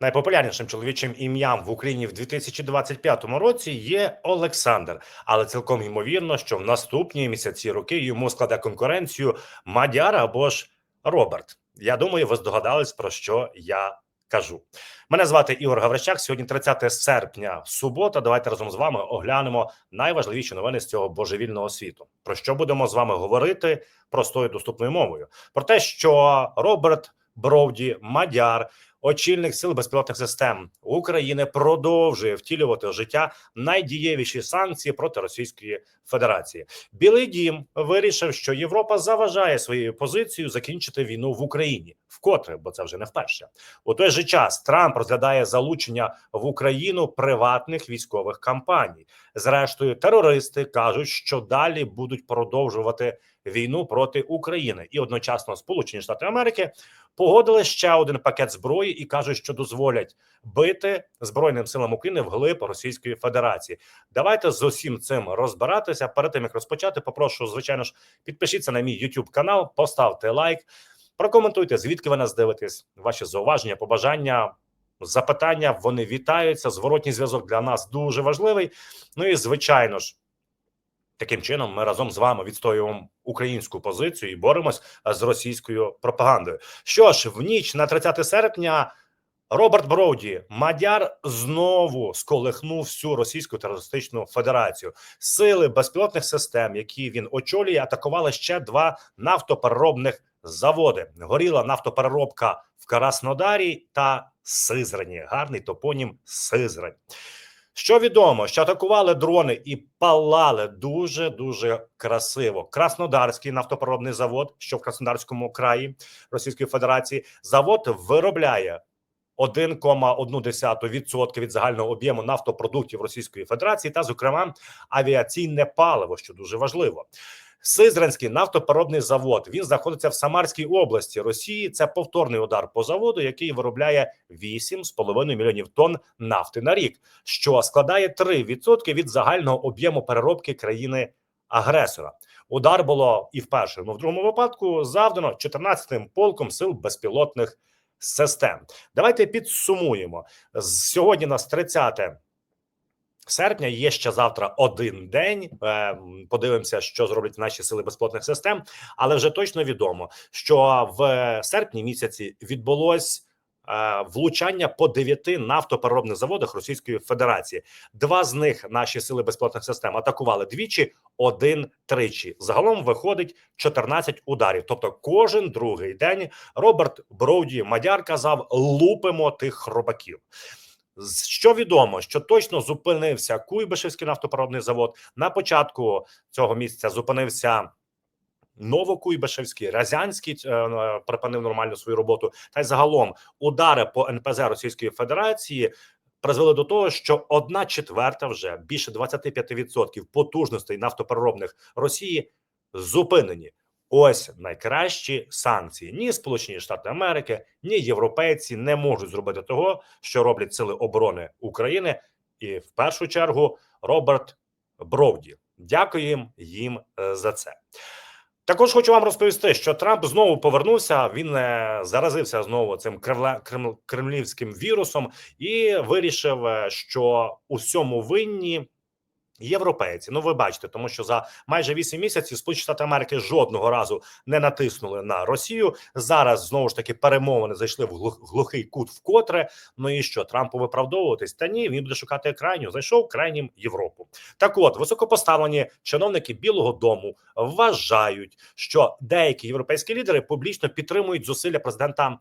Найпопулярнішим чоловічим ім'ям в Україні в 2025 році є Олександр, але цілком ймовірно, що в наступні місяці роки йому складе конкуренцію Мадяр або ж Роберт. Я думаю, ви здогадались про що я кажу. Мене звати Ігор Гаврищак. Сьогодні 30 серпня, субота. Давайте разом з вами оглянемо найважливіші новини з цього божевільного світу. Про що будемо з вами говорити простою доступною мовою? Про те, що Роберт Бровді Мадяр очільник сил безпілотних систем України продовжує втілювати життя найдієвіші санкції проти Російської Федерації. Білий дім вирішив, що Європа заважає своєю позицією закінчити війну в Україні, вкотре, бо це вже не вперше. У той же час Трамп розглядає залучення в Україну приватних військових кампаній. Зрештою, терористи кажуть, що далі будуть продовжувати війну проти України, і одночасно Сполучені Штати Америки погодили ще один пакет зброї і кажуть, що дозволять бити збройним силам України вглиб Російської Федерації. Давайте з усім цим розбиратися. Перед тим як розпочати, попрошу звичайно ж підпишіться на мій YouTube канал, поставте лайк, прокоментуйте, звідки ви нас дивитесь, ваші зауваження, побажання. Запитання вони вітаються. Зворотній зв'язок для нас дуже важливий. Ну і звичайно ж, Таким чином, ми разом з вами відстоюємо українську позицію і боремось з російською пропагандою. Що ж, в ніч на 30 серпня Роберт Броуді Мадяр знову сколихнув всю російську терористичну федерацію. Сили безпілотних систем, які він очолює, атакували ще два нафтопереробних заводи. Горіла нафтопереробка в Краснодарі та Сизрані. Гарний топонім Сизрань. Що відомо, що атакували дрони і палали дуже дуже красиво. Краснодарський нафтопереробний завод, що в Краснодарському краї Російської Федерації, завод виробляє 1,1% від загального об'єму нафтопродуктів Російської Федерації, та, зокрема, авіаційне паливо, що дуже важливо. Сизранський нафтопереробний завод він знаходиться в Самарській області Росії. Це повторний удар по заводу, який виробляє 8,5 мільйонів тонн нафти на рік, що складає 3% від загального об'єму переробки країни агресора. Удар було і в першому, ну в другому випадку завдано 14-м полком сил безпілотних систем. Давайте підсумуємо сьогодні. Нас 30 серпня. Є ще завтра один день. Е, Подивимося, що зроблять наші сили безпілотних систем, але вже точно відомо, що в серпні місяці відбулось. е, Влучання по дев'яти нафтопереробних заводах Російської Федерації. Два з них наші сили безпілотних систем атакували двічі, один тричі. Загалом виходить 14 ударів. Тобто, кожен другий день Роберт Броуді Мадяр казав: лупимо тих хробаків. Що відомо, що точно зупинився Куйбишевський нафтопереробний завод. На початку цього місяця зупинився Новокуйбишевський, Разянський е, е, припинив нормально свою роботу. Та й загалом удари по НПЗ Російської Федерації призвели до того, що одна четверта вже більше 25% потужностей нафтопереробних Росії зупинені. Ось найкращі санкції. Ні Сполучені Штати Америки, ні європейці не можуть зробити того, що роблять сили оборони України, і в першу чергу Роберт Бровді. Дякуємо їм е, за це. Також хочу вам розповісти, що Трамп знову повернувся. Він е, заразився знову цим кремля, кремлівським вірусом і вирішив, е, що у всьому винні європейці. Ну, ви бачите, тому що за майже 8 місяців Сполучені Штати Америки жодного разу не натиснули на Росію. Зараз знову ж таки перемовини зайшли в глух- глухий кут вкотре. Ну і що Трампу виправдовуватись? Та ні, він буде шукати крайню. Зайшов крайнім Європу. Так, от високопоставлені чиновники Білого Дому вважають, що деякі європейські лідери публічно підтримують зусилля президента.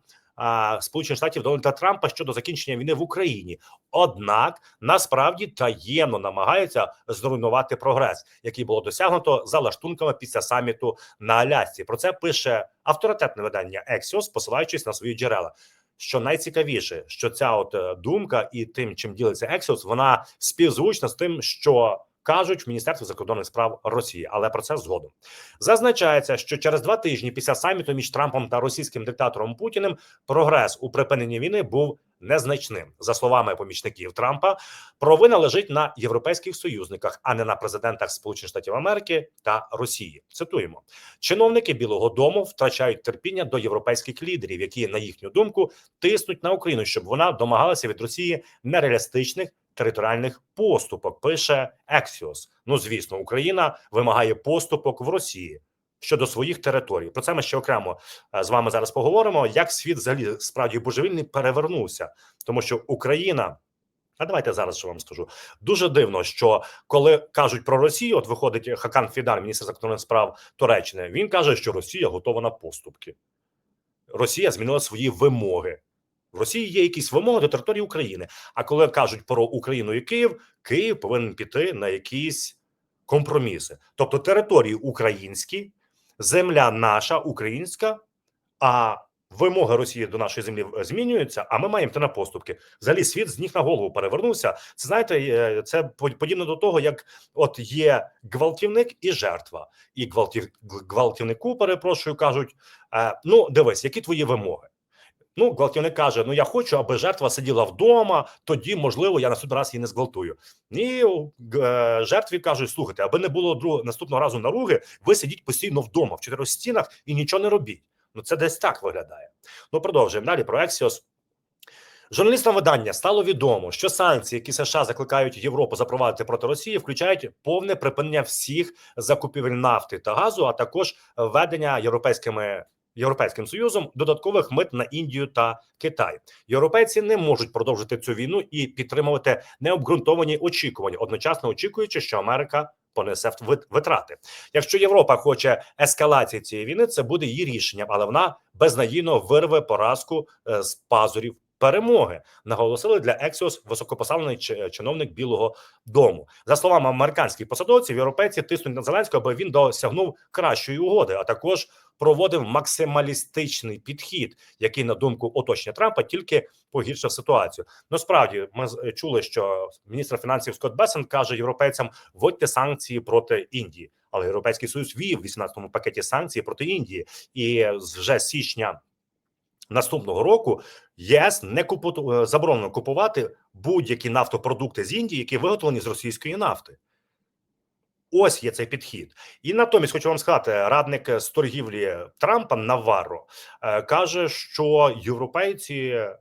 Сполучених Штатів Дональда Трампа щодо закінчення війни в Україні, однак насправді таємно намагаються зруйнувати прогрес, який було досягнуто за лаштунками після саміту на Алясці. Про це пише авторитетне видання Axios, посилаючись на свої джерела. Що найцікавіше, що ця от е, думка і тим, чим ділиться Axios, вона співзвучна з тим, що кажуть в Міністерстві закордонних справ Росії, але про це згодом зазначається, що через два тижні після саміту між Трампом та російським диктатором Путіним прогрес у припиненні війни був незначним. За словами помічників Трампа, провина лежить на європейських союзниках, а не на президентах Сполучених Штатів Америки та Росії. Цитуємо: чиновники Білого Дому втрачають терпіння до європейських лідерів, які на їхню думку тиснуть на Україну, щоб вона домагалася від Росії нереалістичних територіальних поступок. Пише Ексіос. Ну звісно, Україна вимагає поступок в Росії. Щодо своїх територій, про це ми ще окремо е, з вами зараз поговоримо. Як світ взагалі справді божевільний перевернувся, тому що Україна. А давайте зараз що вам скажу. Дуже дивно, що коли кажуть про Росію, от виходить Хакан Фідан, міністр закордонних справ Туреччини. Він каже, що Росія готова на поступки. Росія змінила свої вимоги. В Росії є якісь вимоги до території України. А коли кажуть про Україну і Київ, Київ повинен піти на якісь компроміси, тобто території українські, земля наша українська, а вимоги Росії до нашої землі е, змінюються. А ми маємо йти на поступки. Взагалі світ з ніг на голову перевернувся. Це знаєте, е, це подібно до того, як от є гвалтівник і жертва, і гвалтів, гвалтівнику, перепрошую, кажуть: е, ну дивись, які твої вимоги. Ну, гвалтівник каже: Ну я хочу, аби жертва сиділа вдома. Тоді, можливо, я наступний раз її не зґвалтую. І е, жертві кажуть: слухайте, аби не було друг, наступного разу наруги, ви сидіть постійно вдома в чотирьох стінах і нічого не робіть. Ну це десь так виглядає. Ну продовжуємо далі. Про Ексіос. Журналістам видання стало відомо, що санкції, які США закликають Європу запровадити проти Росії, включають повне припинення всіх закупівель нафти та газу, а також введення європейськими європейським союзом додаткових мит на Індію та Китай. Європейці не можуть продовжити цю війну і підтримувати необґрунтовані очікування, одночасно очікуючи, що Америка понесе вит- витрати. Якщо Європа хоче ескалації цієї війни, це буде її рішенням, але вона безнадійно вирве поразку е, з пазурів перемоги. Наголосили для Ексіос високопоставлений чи- чиновник Білого Дому. За словами американських посадовців, європейці тиснуть на Зеленського, аби він досягнув кращої угоди, а також проводив максималістичний підхід, який на думку оточення Трампа тільки погіршив ситуацію. Ну справді ми з- чули, що міністр фінансів Скотт Бесен каже європейцям: вводьте санкції проти Індії. Але європейський союз вів в 18-му пакеті санкції проти Індії, і вже з січня наступного року ЄС не купу е, заборонено купувати будь-які нафтопродукти з Індії, які виготовлені з російської нафти. Ось є цей підхід, і натомість хочу вам сказати, радник з торгівлі Трампа Наварро е, каже, що європейці е,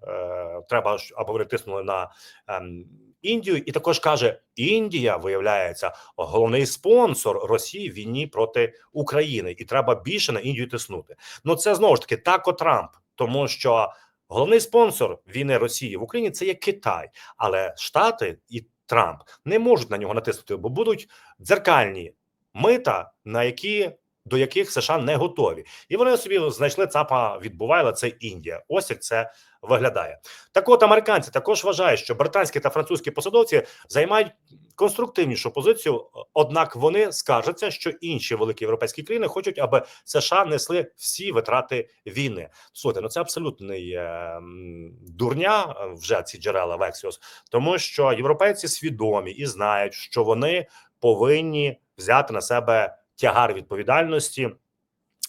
треба аби вони тиснули на ем, Індію, і також каже: Індія виявляється головний спонсор Росії в війні проти України, і треба більше на Індію тиснути. Ну це знову ж таки тако Трамп, тому що головний спонсор війни Росії в Україні це є Китай, але Штати і Трамп не можуть на нього натиснути, бо будуть дзеркальні мита, на які до яких США не готові, і вони собі знайшли ЦАПа відбувайла. Це Індія. Ось як це виглядає. Так, от американці також вважають, що британські та французькі посадовці займають конструктивнішу позицію однак вони скаржаться, що інші великі європейські країни хочуть, аби США несли всі витрати війни. Слухайте, ну це абсолютний дурня е, вже ці джерела Вексіос, тому що європейці свідомі і знають, що вони повинні взяти на себе тягар відповідальності.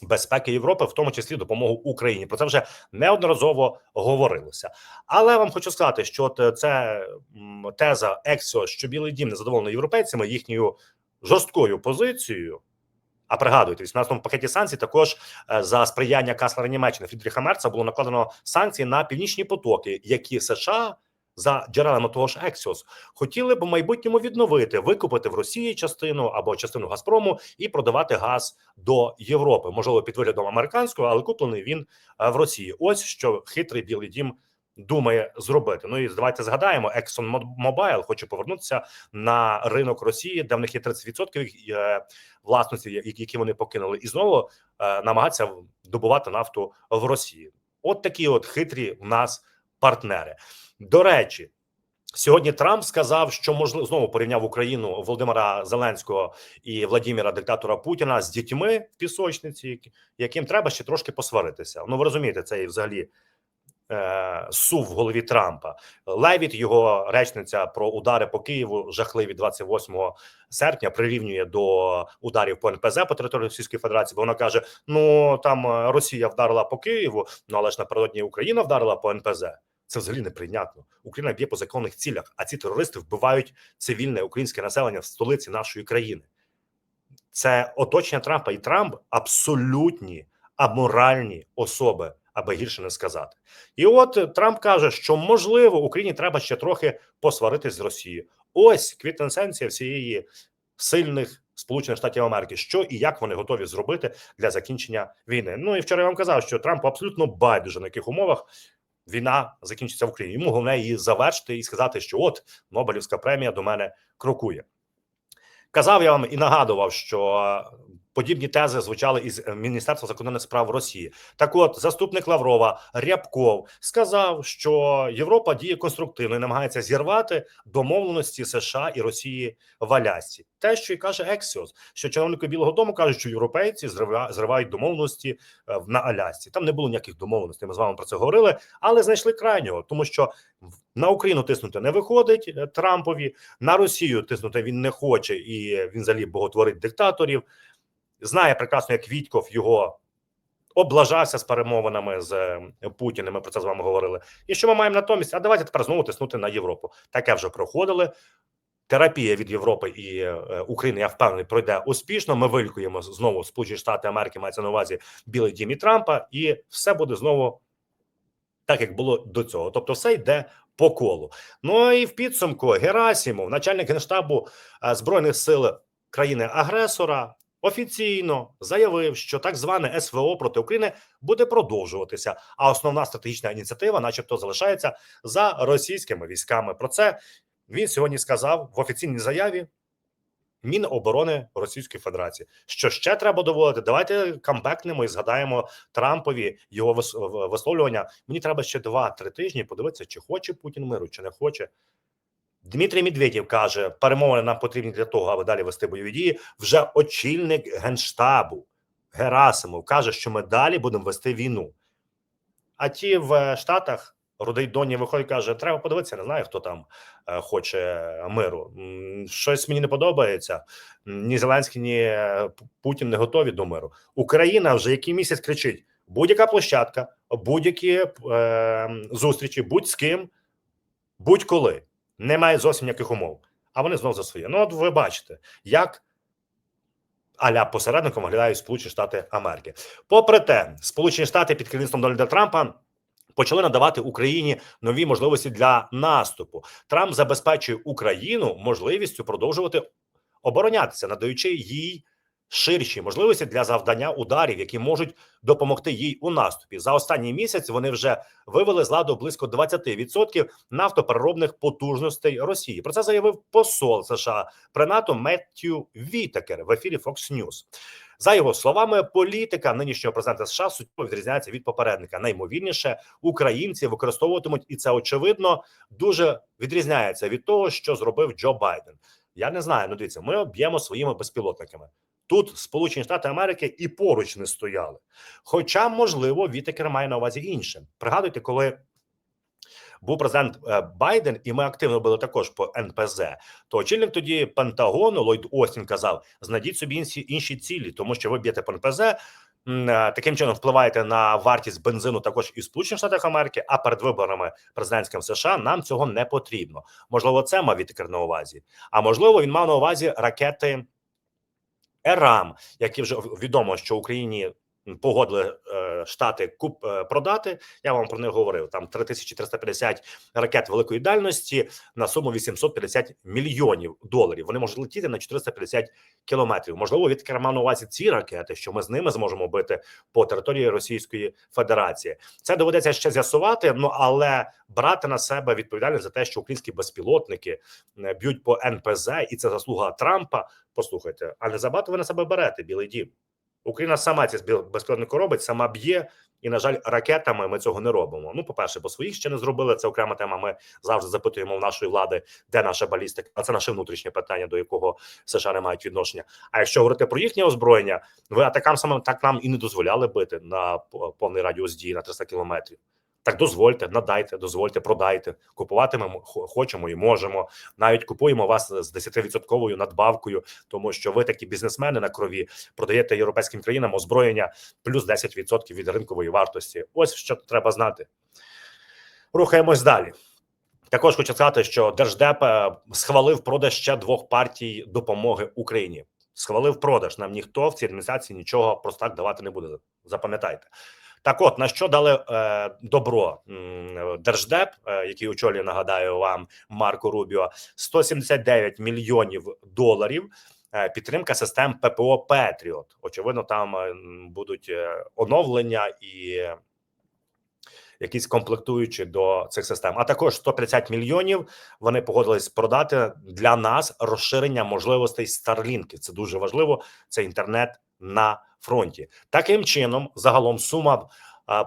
Безпеки Європи, в тому числі допомогу Україні, про це вже неодноразово говорилося. Але вам хочу сказати, що е, це теза Ексіо, що Білий Дім не задоволений європейцями їхньою жорсткою позицією. А пригадуйте, в 18-му пакеті санкцій також е, за сприяння канцлера Німеччини Фрідріха Мерца було накладено санкції на північні потоки, які США за джерелами того ж Ексіос хотіли б в майбутньому відновити, викупити в Росії частину або частину Газпрому і продавати газ до Європи. Можливо, під виглядом американського, але куплений він е, в Росії. Ось що хитрий білий дім думає зробити. Ну і давайте згадаємо, Exxon Mobil хоче повернутися на ринок Росії, де в них є 30% е, власності, які вони покинули, і знову е, намагатися добувати нафту в Росії. От такі от хитрі в нас партнери. До речі. Сьогодні Трамп сказав, що можливо знову порівняв Україну Володимира Зеленського і Владимира диктатора Путіна з дітьми в пісочниці, яким треба ще трошки посваритися. Ну ви розумієте, це і взагалі е, сув в голові Трампа. Левіт, його речниця про удари по Києву, жахливі 28 серпня, прирівнює до ударів по НПЗ по території Російської Федерації. Бо вона каже: ну там е, Росія вдарила по Києву, ну але ж напередодні Україна вдарила по НПЗ. Це взагалі неприйнятно. Україна б'є по законних цілях, а ці терористи вбивають цивільне українське населення в столиці нашої країни. Це оточення Трампа і Трамп абсолютні аморальні особи, аби гірше не сказати. І от Трамп каже, що можливо Україні треба ще трохи посваритись з Росією. Ось квітенсенція всієї сильних Сполучених Штатів Америки, що і як вони готові зробити для закінчення війни. Ну і вчора я вам казав, що Трамп абсолютно байдуже на яких умовах війна закінчиться в Україні. Йому головне її завершити і сказати, що от Нобелівська премія до мене крокує. Казав я вам і нагадував, що подібні тези звучали із е, Міністерства закордонних справ Росії. Так, от заступник Лаврова Рябков сказав, що Європа діє конструктивно і намагається зірвати домовленості США і Росії в Алясці. Те, що і каже Ексіос, що чиновники Білого Дому кажуть, що європейці зрива- зривають домовленості е, на Алясці. Там не було ніяких домовленостей. Ми з вами про це говорили, але знайшли крайнього, тому що на Україну тиснути не виходить е, Трампові, на Росію тиснути він не хоче, і він взагалі боготворить диктаторів. Знає прекрасно, як Вітьков його облажався з перемовинами з е, Путіним. Ми про це з вами говорили. І що ми маємо натомість? А давайте тепер знову тиснути на Європу. Таке вже проходили. Терапія від Європи і е, України, я впевнений, пройде успішно. Ми вилікуємо знову Сполучені Штати Америки, мається на увазі Білий Дім і Трампа, і все буде знову так, як було до цього. Тобто, все йде по колу. Ну і в підсумку Герасімов, начальник генштабу е, збройних сил країни-агресора, офіційно заявив, що так зване СВО проти України буде продовжуватися. А основна стратегічна ініціатива, начебто, залишається за російськими військами. Про це він сьогодні сказав в офіційній заяві. Міноборони Російської Федерації. Що ще треба доводити? Давайте камбекнемо і згадаємо Трампові його вис- висловлювання. Мені треба ще 2-3 тижні подивитися, чи хоче Путін миру, чи не хоче. Дмитрій Медведєв каже, перемовини нам потрібні для того, аби далі вести бойові дії. Вже очільник генштабу Герасимов каже, що ми далі будемо вести війну. А ті в Штатах Рудий Доні виходить, каже: треба подивитися, не знаю, хто там е, хоче миру. Щось мені не подобається. Ні Зеленський, ні е, Путін не готові до миру. Україна вже який місяць кричить: будь-яка площадка, будь-які е, зустрічі, будь з ким, будь-коли. Немає зовсім ніяких умов. А вони знов за своє. Ну, от ви бачите, як аля посередником виглядають Сполучені Штати Америки. Попри те, Сполучені Штати під керівництвом Дональда Трампа почали надавати Україні нові можливості для наступу. Трамп забезпечує Україну можливістю продовжувати оборонятися, надаючи їй ширші можливості для завдання ударів, які можуть допомогти їй у наступі. За останній місяць вони вже вивели з ладу близько 20% нафтопереробних потужностей Росії. Про це заявив посол США при НАТО Меттью Вітекер в ефірі Fox News. За його словами, політика нинішнього президента США суттєво відрізняється від попередника. Наймовірніше, українці використовуватимуть, і це очевидно дуже відрізняється від того, що зробив Джо Байден. Я не знаю. Ну дивіться, ми б'ємо своїми безпілотниками. Тут Сполучені Штати Америки і поруч не стояли. Хоча, можливо, Вітекер має на увазі інше. Пригадуйте, коли був президент е, Байден, і ми активно були також по НПЗ. То очільник тоді Пентагону Ллойд Остін казав: знайдіть собі інші інші цілі, тому що ви б'єте по НПЗ. е, Таким чином впливаєте на вартість бензину також і в Сполучених Штатах Америки. А перед виборами президентським США нам цього не потрібно. Можливо, це мав Вітекер на увазі. А можливо, він мав на увазі ракети ЕРАМ, які вже відомо, що Україні погодили е, штати куп е, продати. Я вам про них говорив. Там 3350 ракет великої дальності на суму 850 мільйонів доларів. Вони можуть летіти на 450 кілометрів. Можливо, від на увазі ці ракети, що ми з ними зможемо бити по території Російської Федерації. Це доведеться ще з'ясувати. Ну але брати на себе відповідальність за те, що українські безпілотники е, б'ють по НПЗ, і це заслуга Трампа. Послухайте, а не забагато ви на себе берете білий дім. Україна сама ці безпілотники робить, сама б'є, і на жаль, ракетами ми цього не робимо. Ну, по перше, бо своїх ще не зробили. Це окрема тема. Ми завжди запитуємо в нашої влади, де наша балістика. А це наше внутрішнє питання, до якого США не мають відношення. А якщо говорити про їхнє озброєння, ви атакам саме так нам і не дозволяли бити на повний радіус дії на 300 кілометрів. Так дозвольте, надайте, дозвольте, продайте. Купувати ми хочемо і можемо. Навіть купуємо вас з 10% надбавкою, тому що ви такі бізнесмени на крові продаєте європейським країнам озброєння плюс 10% від ринкової вартості. Ось що треба знати. Рухаємось далі. Також хочу сказати, що Держдеп е, схвалив продаж ще двох партій допомоги Україні. Схвалив продаж. Нам ніхто в цій адміністрації нічого просто так давати не буде. Запам'ятайте. Так, от на що дали е, добро Держдеп, е, який очолює, нагадаю вам Марко Рубіо, 179 мільйонів доларів. е, Підтримка систем ППО Петріот. Очевидно, там е, будуть е, оновлення і якісь комплектуючі до цих систем. А також 150 мільйонів вони погодились продати для нас розширення можливостей Starlink. Це дуже важливо. Це інтернет на фронті. Таким чином, загалом сума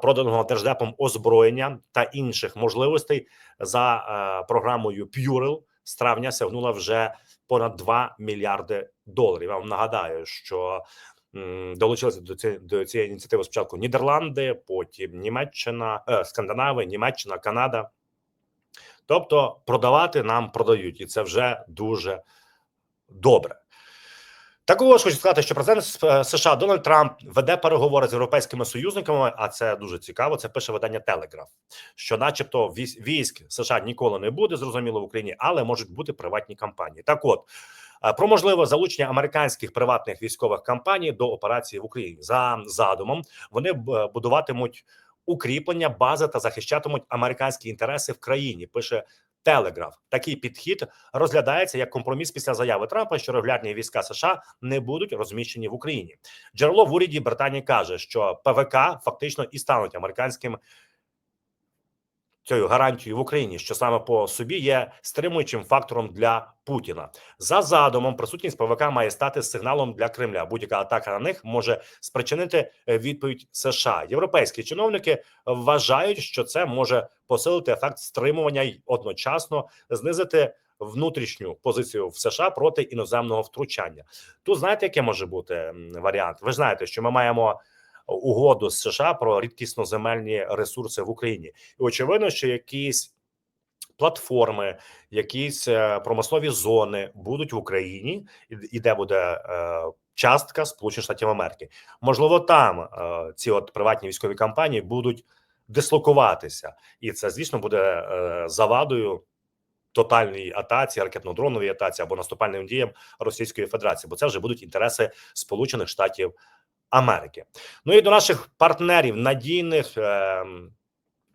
проданого держдепом озброєння та інших можливостей за програмою Purel з травня сягнула вже понад 2 мільярди доларів. Я вам нагадаю, що долучилися до цієї до цієї ініціативи спочатку Нідерланди, потім Німеччина, е, Скандинави, Німеччина, Канада. Тобто продавати нам продають, і це вже дуже добре. Також хочу сказати, що президент США Дональд Трамп веде переговори з європейськими союзниками. А це дуже цікаво. Це пише видання Телеграф, що, начебто, військ, США ніколи не буде зрозуміло в Україні, але можуть бути приватні кампанії. Так, от е, про можливе залучення американських приватних військових кампаній до операції в Україні за задумом вони будуватимуть укріплення, бази та захищатимуть американські інтереси в країні. Пише Телеграф. Такий підхід розглядається як компроміс після заяви Трампа, що регулярні війська США не будуть розміщені в Україні. Джерело в уряді Британії каже, що ПВК фактично і стануть американським цією гарантією в Україні, що саме по собі є стримуючим фактором для Путіна. За задумом, присутність ПВК має стати сигналом для Кремля. Будь-яка атака на них може спричинити е, відповідь США. Європейські чиновники вважають, що це може посилити ефект стримування й одночасно знизити внутрішню позицію в США проти іноземного втручання. Тут знаєте, яке може бути варіант? Ви знаєте, що ми маємо угоду з США про рідкісноземельні ресурси в Україні, і очевидно, що якісь платформи, якісь е, промислові зони будуть в Україні, і, де буде е, частка Сполучених Штатів Америки. Можливо, там е, ці от приватні військові компанії будуть дислокуватися, і це звісно буде завадою. Тотальній атаці, ракетно-дроновій атаці або наступальним діям Російської Федерації, бо це вже будуть інтереси Сполучених Штатів Америки. Ну і до наших партнерів надійних, е,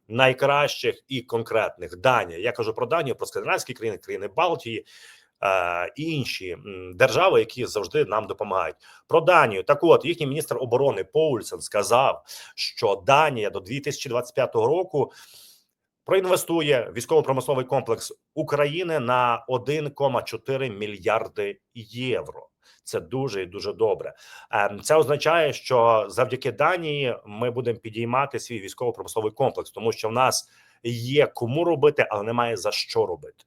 найкращих і конкретних Данія. Я кажу про Данію, про скандинавські країни, країни Балтії е, інші держави, які завжди нам допомагають. Про Данію так, от їхній міністр оборони Поульсен сказав, що Данія до 2025 року. Проінвестує військово-промисловий комплекс України на 1,4 мільярди євро. Це дуже і дуже добре. Ем, Це означає, що завдяки Данії ми будемо підіймати свій військово-промисловий комплекс, тому що в нас є кому робити, але немає за що робити.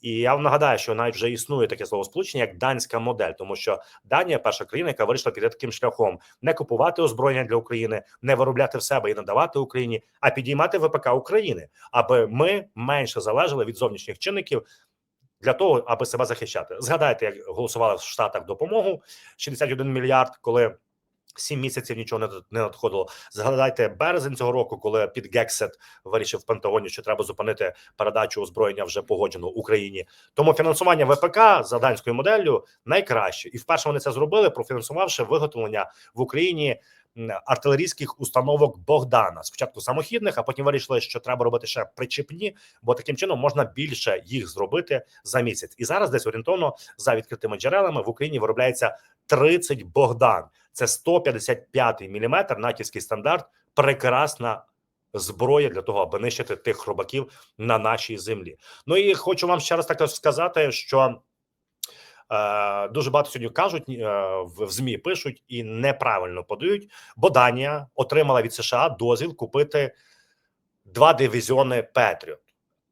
І я вам нагадаю, що навіть вже існує таке словосполучення, як данська модель, тому що Данія перша країна, яка вирішила піти таким шляхом: не купувати озброєння для України, не виробляти в себе і надавати Україні, а підіймати ВПК України, аби ми менше залежали від зовнішніх чинників. Для того аби себе захищати, згадайте, як голосували в Штатах допомогу 61 мільярд, коли 7 місяців нічого не надходило. Згадайте березень цього року, коли під Гексет вирішив в Пентагоні, що треба зупинити передачу озброєння вже погоджено Україні. Тому фінансування ВПК за данською моделлю найкраще, і вперше вони це зробили, профінансувавши виготовлення в Україні артилерійських установок Богдана. Спочатку самохідних, а потім вирішили, що треба робити ще причепні, бо таким чином можна більше їх зробити за місяць. І зараз десь орієнтовно за відкритими джерелами в Україні виробляється 30 Богдан. Це 155 міліметр, натівський стандарт. Прекрасна зброя для того, аби нищити тих хробаків на нашій землі. Ну і хочу вам ще раз також сказати, що. Е, дуже багато сьогодні кажуть е, в, змі пишуть і неправильно подають, бо Данія отримала від США дозвіл купити два дивізіони Петріот.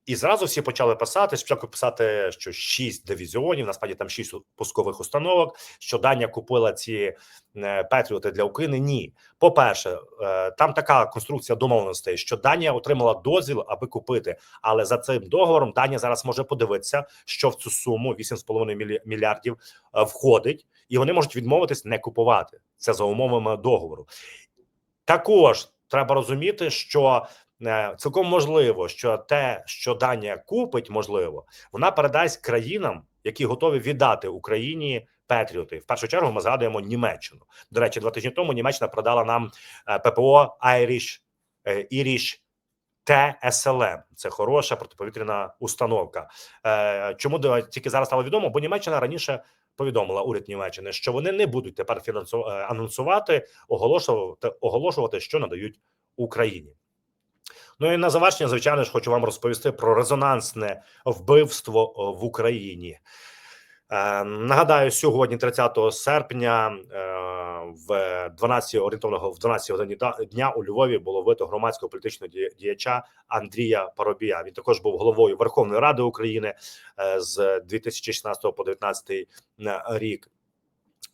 І зразу всі почали писати. Спочатку писати, що шість дивізіонів, насправді там шість пускових установок. Що Данія купила ці е, Петріоти для України. Ні, по-перше, е, там така конструкція домовленостей, що Данія отримала дозвіл, аби купити. Але за цим договором Данія зараз може подивитися, що в цю суму 8,5 мілі- мільярдів е, входить, і вони можуть відмовитись не купувати. Це за умовами договору. Також треба розуміти, що цілком можливо, що те, що Данія купить, можливо, вона передасть країнам, які готові віддати Україні Петріоти. В першу чергу ми згадуємо Німеччину. До речі, два тижні тому Німеччина продала нам е, ППО Irish, е, Irish ТСЛМ. Це хороша протиповітряна установка. Е, Чому тільки зараз стало відомо? Бо Німеччина раніше повідомила уряд Німеччини, що вони не будуть тепер фінансу... е, анонсувати, оголошувати, оголошувати, що надають Україні. Ну і на завершення, звичайно ж, хочу вам розповісти про резонансне вбивство в Україні. Е, нагадаю, сьогодні, 30 серпня, е, в 12 орієнтовного в 12 годині дня у Львові було вбито громадського політичного діяча Андрія Парубія. Він також був головою Верховної Ради України е, з 2016 по 2019 рік,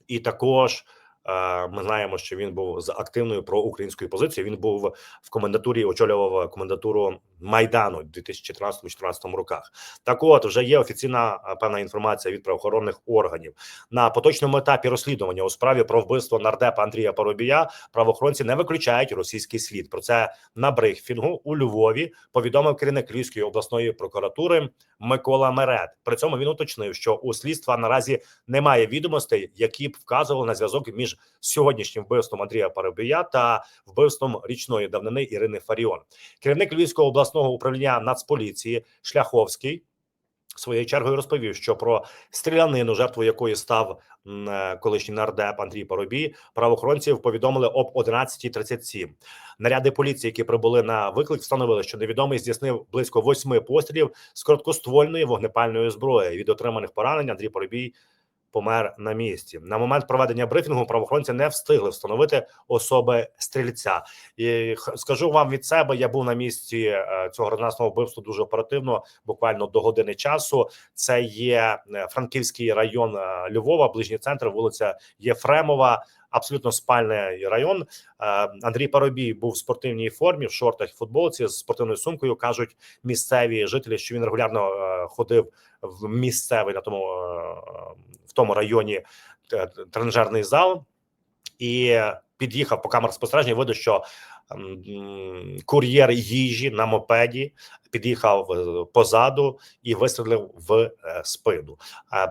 і також. Е, Ми знаємо, що він був з активною проукраїнською позицією. Він був в комендатурі, очолював комендатуру Майдану у 2013-2014 роках. Так, от вже є офіційна певна інформація від правоохоронних органів на поточному етапі розслідування у справі про вбивство нардепа Андрія Парубія. Правоохоронці не виключають російський слід. Про це на брифінгу у Львові повідомив керівник Львівської обласної прокуратури Микола Мерет. При цьому він уточнив, що у слідства наразі немає відомостей, які б вказували на зв'язок між сьогоднішнім вбивством Андрія Парубія та вбивством річної давнини Ірини Фаріон. Керівник Львівського обласного управління Нацполіції Шляховський своєю чергою розповів, що про стрілянину, жертвою якої став е, колишній нардеп Андрій Парубій, правоохоронців повідомили об 11.37. Наряди поліції, які прибули на виклик, встановили, що невідомий здійснив близько восьми пострілів з короткоствольної вогнепальної зброї. Від отриманих поранень Андрій Парубій помер на місці. На момент проведення брифінгу правоохоронці не встигли встановити особи стрільця. І скажу вам від себе, я був на місці е, цього резонансного вбивства дуже оперативно, буквально до години часу. Це є е, Франківський район е, Львова, ближній центр, вулиця Єфремова. Абсолютно спальний район. Андрій Парубій був в спортивній формі в шортах футболці з спортивною сумкою. кажуть місцеві жителі, що він регулярно ходив в місцевий на тому тому районі е, тренажерний зал і під'їхав по камерах спостереження. Видно, що кур'єр їжі на мопеді під'їхав е, позаду і вистрілив в е, спину.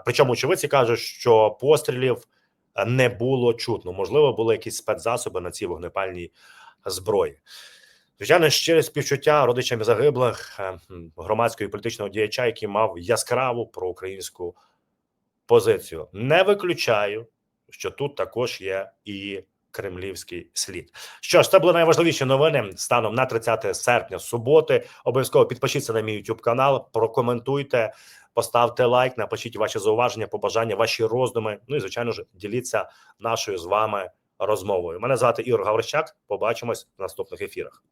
Причому очевидці кажуть, що пострілів не було чутно. Можливо, були якісь спецзасоби на цій вогнепальній зброї. Звичайно, щире співчуття родичам загиблих громадського і політичного діяча, який мав яскраву проукраїнську позицію. Не виключаю, що тут також є і кремлівський слід. Що ж, це були найважливіші новини станом на 30 серпня суботи. Обов'язково підпишіться на мій YouTube канал, прокоментуйте, поставте лайк, напишіть ваші зауваження, побажання, ваші роздуми. Ну і звичайно ж, діліться нашою з вами розмовою. Мене звати Ігор Гаврищак. Побачимось в наступних ефірах.